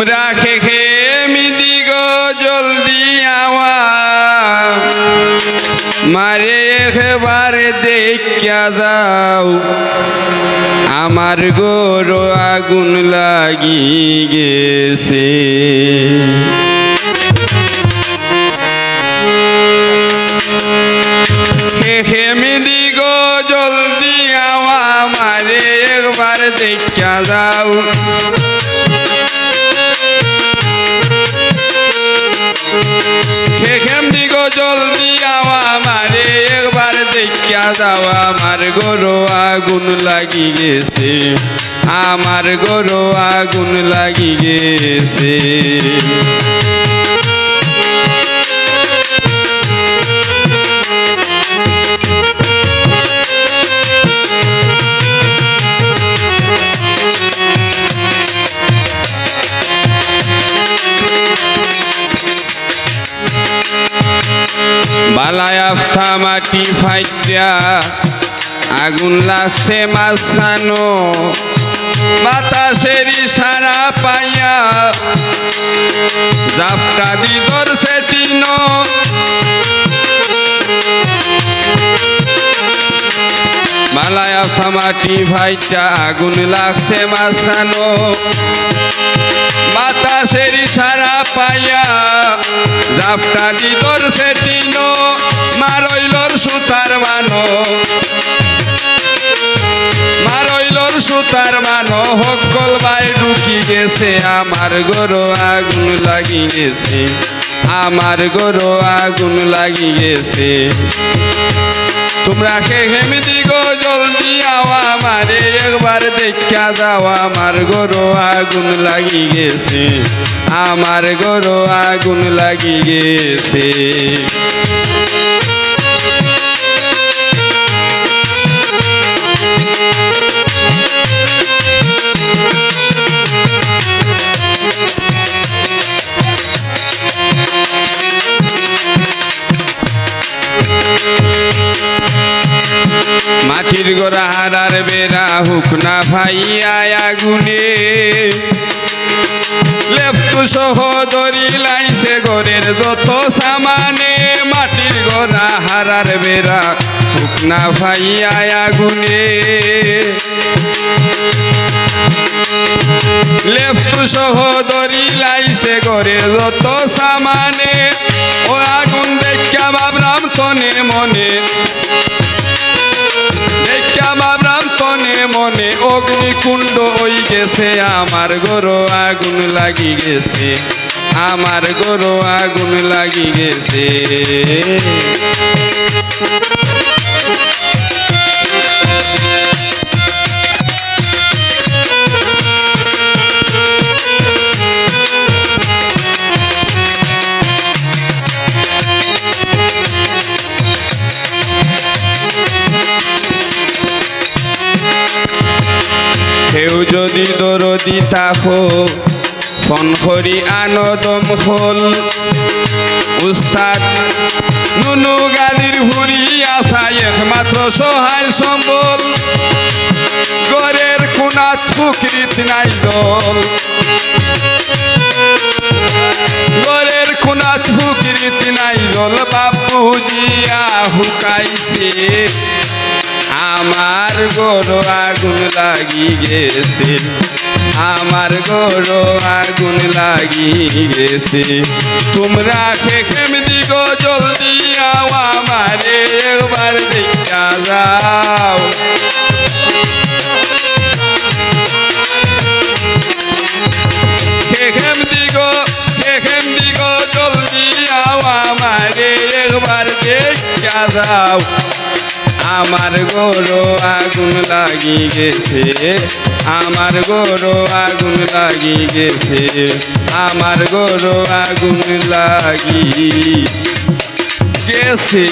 তোমরা খেখে মিদিগ জলদি আওয়া মারে একেবারে দেখা যাও। আমার গরু আগুন লাগি গেছে। জলদি আওয়া মারে একবার দেখা যাও। দেখিয়া যাওয়া আমার গরু আগুন লাগি গেছে। আমার গরু আগুন লাগি গেছে। বালায় আফথা মাটি ফাইটা আগুন লাগছে মাঝখানো। বাতাসের ইশারা পাইয়া জাফটা দি ধরছে টিনো বালায় আফথা মাটি ফাইটা আগুন লাগছে মাঝখানো। বাতাসের ইশারা পাইয়া জাফটা দি ধরছে মারইলর সুতার মানো। মারইলর সুতার মানো। হকল বাই ঢুকি গেছে, আমার গরু আগুন লাগি গেছে। আমার গরু আগুন লাগি গেছে। তোমরা কে হেমিদি গো জলদি আওয়া মারে একবার দেখা যাওয়া আমার গরু আগুন লাগি গেছে। আমার গরু আগুন লাগি গেছে। মাটির গোড়া হারার বেড়া হুক না ভাইয়া আগুনে। লেফটু সহদরি লাইছে ঘরের যত সামানে, মাটির গোড়া হারার বেড়া হুক না ভাইয়া আগুনে। লেফটু সহদরি লাইছে ঘরের যত সামানে, ও আগুন দেখা ভাবলাম তনে মনে অগ্নিকুণ্ড ওই গেছে আমার গরু আগুন লাগি গেছে। আমার গরু আগুন লাগি গেছে। যদি দরদি তাকো ফোন করি আনদম হল উস্তাদ নুনু গাদির ভুরি আসা একমাত্র সহায় সম্বল। গড়ের কোনা থুকরিত নাই দল। গড়ের কোনা থুকরিত নাই দল। বাপুজিয়া হুকাইছে। গরু আগুন লাগি গেছে। আমার গরু আগুন লাগি গেছে। তোমরা খেখেম দিগ, জলদি আওয়া মারে একবার দেখা যাও। খেখেম দিগ খেখেম দিগ, জলদি আওয়া মারে একবার দেখা যাও। আমার গরু আগুন লাগি গেছে। আমার গরু আগুন লাগি গেছে। আমার গরু আগুন লাগি গেছে।